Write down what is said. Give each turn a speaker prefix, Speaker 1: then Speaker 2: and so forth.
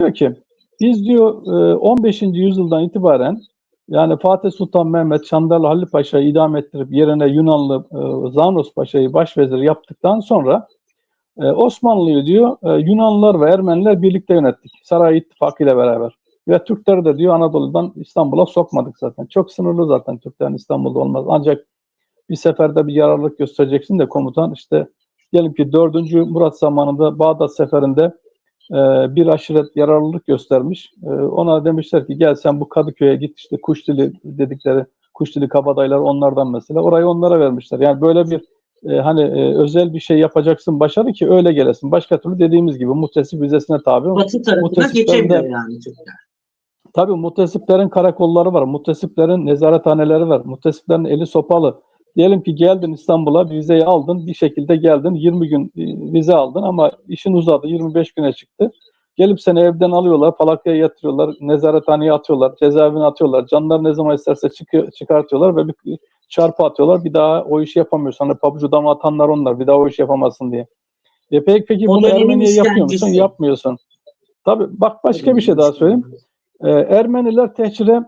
Speaker 1: diyor ki biz diyor e, 15. yüzyıldan itibaren yani Fatih Sultan Mehmet Çandarlı Halil Paşa'yı idam ettirip yerine Yunanlı e, Zanos Paşa'yı başvezir yaptıktan sonra e, Osmanlı'yı diyor e, Yunanlılar ve Ermeniler birlikte yönettik. Saray İttifakı ile beraber. Ve Türkleri de diyor Anadolu'dan İstanbul'a sokmadık zaten. Çok sınırlı zaten Türklerin İstanbul'da olmaz. Ancak bir seferde bir yararlılık göstereceksin de komutan işte diyelim ki 4. Murat zamanında Bağdat seferinde e, bir aşiret yararlılık göstermiş. E, ona demişler ki gel sen bu Kadıköy'e git işte kuş dili dedikleri kuş dili kabadayılar onlardan mesela. Orayı onlara vermişler. Yani böyle bir e, hani e, özel bir şey yapacaksın başarı ki öyle gelesin. Başka türlü dediğimiz gibi muhtesip vizesine tabi.
Speaker 2: Batı tarafına geçemiyor yani Türkler.
Speaker 1: Tabii muhtesiplerin karakolları var. Muhtesiplerin nezarethaneleri var. Muhtesiplerin eli sopalı. Diyelim ki geldin İstanbul'a vizeyi aldın bir şekilde geldin 20 gün e, vize aldın ama işin uzadı 25 güne çıktı. Gelip seni evden alıyorlar, falakaya yatırıyorlar, nezarethaneye atıyorlar, cezaevine atıyorlar. Canlar ne zaman isterse çıkıyor, çıkartıyorlar ve bir çarpı atıyorlar. Bir daha o işi yapamıyorsun. Hani pabucu dama atanlar onlar. Bir daha o işi yapamazsın diye. E peki, peki bunu Ermeniye yapıyor musun? Yapmıyorsun. Tabii bak başka bir şey daha söyleyeyim. Ee, Ermeniler tehcire